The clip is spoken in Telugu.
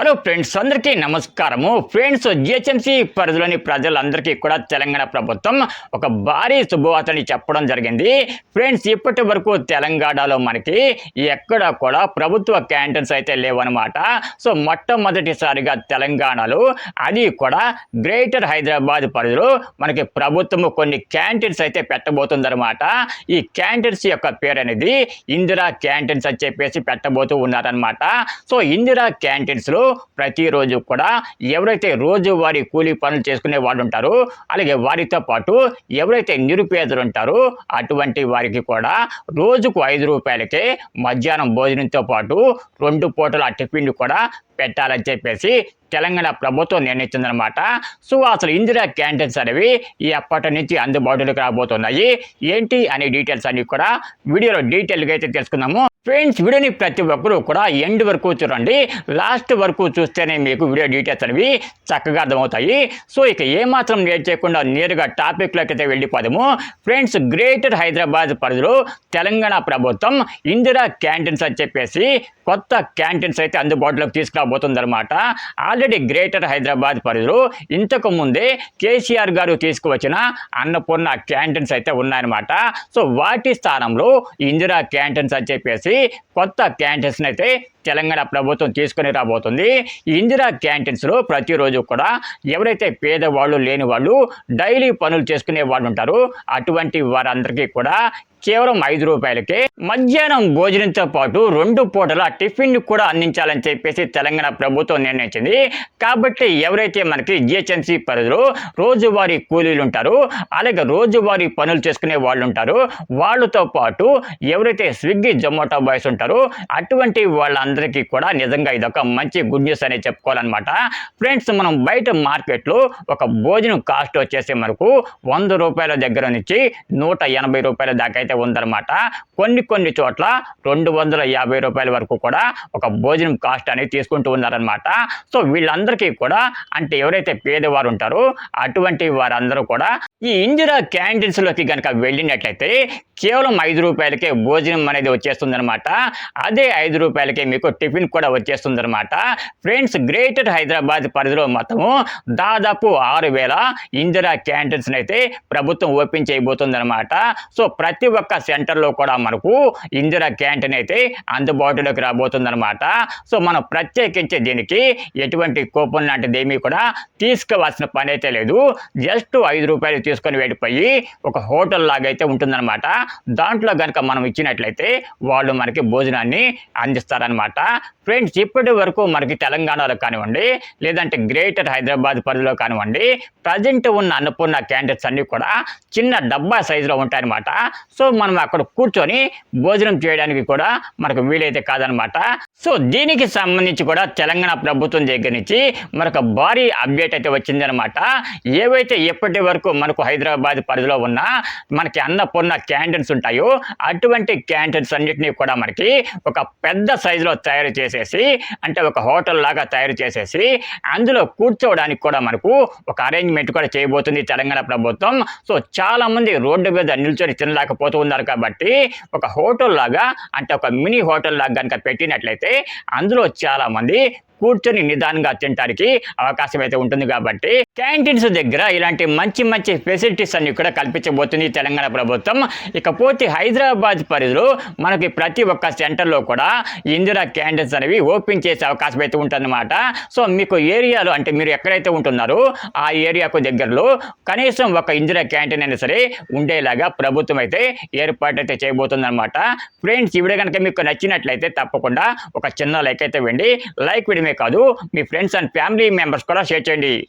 హలో ఫ్రెండ్స్ అందరికీ నమస్కారము. ఫ్రెండ్స్ జిహెచ్ఎంసీ పరిధిలోని ప్రజలందరికీ కూడా తెలంగాణ ప్రభుత్వం ఒక భారీ శుభవార్తని చెప్పడం జరిగింది. ఫ్రెండ్స్ ఇప్పటి వరకు తెలంగాణలో మనకి ఎక్కడ కూడా ప్రభుత్వ క్యాంటీన్స్ అయితే లేవన్నమాట. సో మొట్టమొదటిసారిగా తెలంగాణలో అది కూడా గ్రేటర్ హైదరాబాద్ పరిధిలో మనకి ప్రభుత్వము కొన్ని క్యాంటీన్స్ అయితే పెట్టబోతుందన్నమాట. ఈ క్యాంటీన్స్ యొక్క పేరు అనేది ఇందిరా క్యాంటీన్స్ అని చెప్పేసి పెట్టబోతూ ఉన్నారనమాట సో ఇందిరా క్యాంటీన్స్లో ప్రతిరోజు కూడా ఎవరైతే రోజువారీ కూలీ పనులు చేసుకునే వాళ్ళు ఉంటారో అలాగే వారితో పాటు ఎవరైతే నిరుపేదలు ఉంటారో అటువంటి వారికి కూడా రోజుకు ఐదు రూపాయలకే మధ్యాహ్నం భోజనంతో పాటు రెండు పూటల టిఫిన్ కూడా పెట్టాలని చెప్పేసి తెలంగాణ ప్రభుత్వం నిర్ణయించిందనమాట సో అసలు ఇందిరా క్యాంటీన్స్ అనేవి ఈ నుంచి అందుబాటులోకి రాబోతున్నాయి? ఏంటి అనే డీటెయిల్స్ అన్ని కూడా వీడియోలో డీటెయిల్గా అయితే తెలుసుకుందాము. ఫ్రెండ్స్ వీడియోని ప్రతి ఒక్కరూ కూడా ఎండ్ వరకు చూడండి. లాస్ట్ వరకు చూస్తేనే మీకు వీడియో డీటెయిల్స్ అనేవి చక్కగా అర్థమవుతాయి. సో ఇక ఏమాత్రం లేట్ చేయకుండా నేరుగా టాపిక్లోకి అయితే వెళ్ళిపోదాము. ఫ్రెండ్స్ గ్రేటర్ హైదరాబాద్ పరిధిలో తెలంగాణ ప్రభుత్వం ఇందిరా క్యాంటీన్స్ అని చెప్పేసి కొత్త క్యాంటీన్స్ అయితే అందుబాటులోకి తీసుకురాబోతుందన్నమాట. ఆల్రెడీ గ్రేటర్ హైదరాబాద్ పరిధిలో ఇంతకు ముందే కేసీఆర్ గారు తీసుకువచ్చిన అన్నపూర్ణ క్యాంటీన్స్ అయితే ఉన్నాయన్నమాట. సో వాటి స్థానంలో ఇందిరా క్యాంటీన్స్ అని చెప్పేసి కొత్త క్యాంటీన్స్ అయితే తెలంగాణ ప్రభుత్వం తీసుకుని రాబోతుంది. ఇందిరా క్యాంటీన్స్లో ప్రతిరోజు కూడా ఎవరైతే పేదవాళ్ళు లేని వాళ్ళు డైలీ పనులు చేసుకునే వాళ్ళు ఉంటారో. అటువంటి వారందరికీ కూడా కేవలం ఐదు రూపాయలకే మధ్యాహ్నం భోజనంతో పాటు రెండు పూటల టిఫిన్ కూడా అందించాలని చెప్పేసి తెలంగాణ ప్రభుత్వం నిర్ణయించింది. కాబట్టి ఎవరైతే మనకి జిహెచ్ఎంసీ పరిధిలో రోజువారీ కూలీలు ఉంటారో అలాగే రోజువారీ పనులు చేసుకునే వాళ్ళు ఉంటారో వాళ్ళతో పాటు ఎవరైతే స్విగ్గీ జొమాటో బాయ్స్ ఉంటారో అటువంటి వాళ్ళందరికీ కూడా నిజంగా ఇదొక మంచి గుడ్ న్యూస్ అనేది చెప్పుకోవాలన్నమాట. ఫ్రెండ్స్ మనం బయట మార్కెట్లో ఒక భోజనం కాస్ట్ వచ్చేసి మనకు వంద రూపాయల దగ్గర నుంచి నూట ఎనభై రూపాయల దాకా అయితే ఉందన్నమాట. కొన్ని కొన్ని చోట్ల రెండు వందల యాభై రూపాయల వరకు కూడా ఒక భోజనం కాస్ట్ అనేది తీసుకుంటూ ఉన్నారనమాట సో వీళ్ళందరికీ కూడా అంటే ఎవరైతే పేదవారు ఉంటారో అటువంటి వారందరూ కూడా ఈ ఇందిరా క్యాంటీన్స్లోకి కనుక వెళ్ళినట్లయితే కేవలం ఐదు రూపాయలకే భోజనం అనేది వచ్చేస్తుందనమాట అదే ఐదు రూపాయలకే మీకు టిఫిన్ కూడా వచ్చేస్తుందనమాట ఫ్రెండ్స్ గ్రేటర్ హైదరాబాద్ పరిధిలో మొత్తము దాదాపు ఆరు వేల ఇందిరా క్యాంటీన్స్ అయితే ప్రభుత్వం ఓపెన్ చేయబోతుందన్నమాట. సో ప్రతి ఒక్క సెంటర్లో కూడా మనకు ఇందిరా క్యాంటీన్ అయితే అందుబాటులోకి రాబోతుందన్నమాట. సో మనం ప్రత్యేకించి దీనికి ఎటువంటి కూపన్ లాంటిది ఏమీ కూడా తీసుకోవాల్సిన పని అయితే లేదు. జస్ట్ ఐదు రూపాయలు తీసుకొని వెళ్ళిపోయి ఒక హోటల్ లాగా అయితే ఉంటుందన్నమాట. దాంట్లో కనుక మనం ఇచ్చినట్లయితే వాళ్ళు మనకి భోజనాన్ని అందిస్తారనమాట ఫ్రెండ్స్ ఇప్పటి వరకు మనకి తెలంగాణలో కానివ్వండి లేదంటే గ్రేటర్ హైదరాబాద్ పరిధిలో కానివ్వండి ప్రజెంట్ ఉన్న అన్నపూర్ణ క్యాంటీన్స్ అన్నీ కూడా చిన్న డబ్బా సైజులో ఉంటాయన్నమాట. సో మనం అక్కడ కూర్చొని భోజనం చేయడానికి కూడా మనకు వీలైతే కాదనమాట. సో దీనికి సంబంధించి కూడా తెలంగాణ ప్రభుత్వం దగ్గర నుంచి మనకు భారీ అప్డేట్ అయితే వచ్చిందనమాట. ఏవైతే ఇప్పటి వరకు మనకు హైదరాబాద్ పరిధిలో ఉన్న మనకి అన్నపూర్ణ క్యాంటీన్స్ ఉంటాయో అటువంటి క్యాంటీన్స్ అన్నింటినీ కూడా మనకి ఒక పెద్ద సైజులో తయారు చేసేసి అంటే ఒక హోటల్ లాగా తయారు చేసేసి అందులో కూర్చోవడానికి కూడా మనకు ఒక అరేంజ్మెంట్ కూడా చేయబోతుంది తెలంగాణ ప్రభుత్వం. సో చాలా మంది రోడ్డు మీద నిల్చొని తినలేకపోతూ ఉన్నారు కాబట్టి ఒక హోటల్ లాగా అంటే ఒక మినీ హోటల్ లాగా కనుక పెట్టినట్లయితే అందులో చాలా మంది కూర్చొని నిదానంగా తినడానికి అవకాశం అయితే ఉంటుంది కాబట్టి క్యాంటీన్స్ దగ్గర ఇలాంటి మంచి మంచి ఫెసిలిటీస్ అన్ని కూడా కల్పించబోతుంది తెలంగాణ ప్రభుత్వం. ఇకపోతే హైదరాబాద్ పరిధిలో మనకి ప్రతి ఒక్క సెంటర్లో కూడా ఇందిరా క్యాంటీన్స్ అనేవి ఓపెన్ చేసే అవకాశం అయితే ఉంటుందన్నమాట. సో మీకు ఏరియాలో అంటే మీరు ఎక్కడైతే ఉంటున్నారో ఆ ఏరియాకు దగ్గరలో కనీసం ఒక ఇందిరా క్యాంటీన్ అయినా సరే ఉండేలాగా ప్రభుత్వం అయితే ఏర్పాటు అయితే చేయబోతుందన్నమాట. ఫ్రెండ్స్ ఈ వీడియో కనుక మీకు నచ్చినట్లయితే తప్పకుండా ఒక చిన్న లైక్ అయితే వెండి లైక్ వీడియో కాదు మీ ఫ్రెండ్స్ అండ్ ఫ్యామిలీ మెంబర్స్ కూడా షేర్ చేయండి.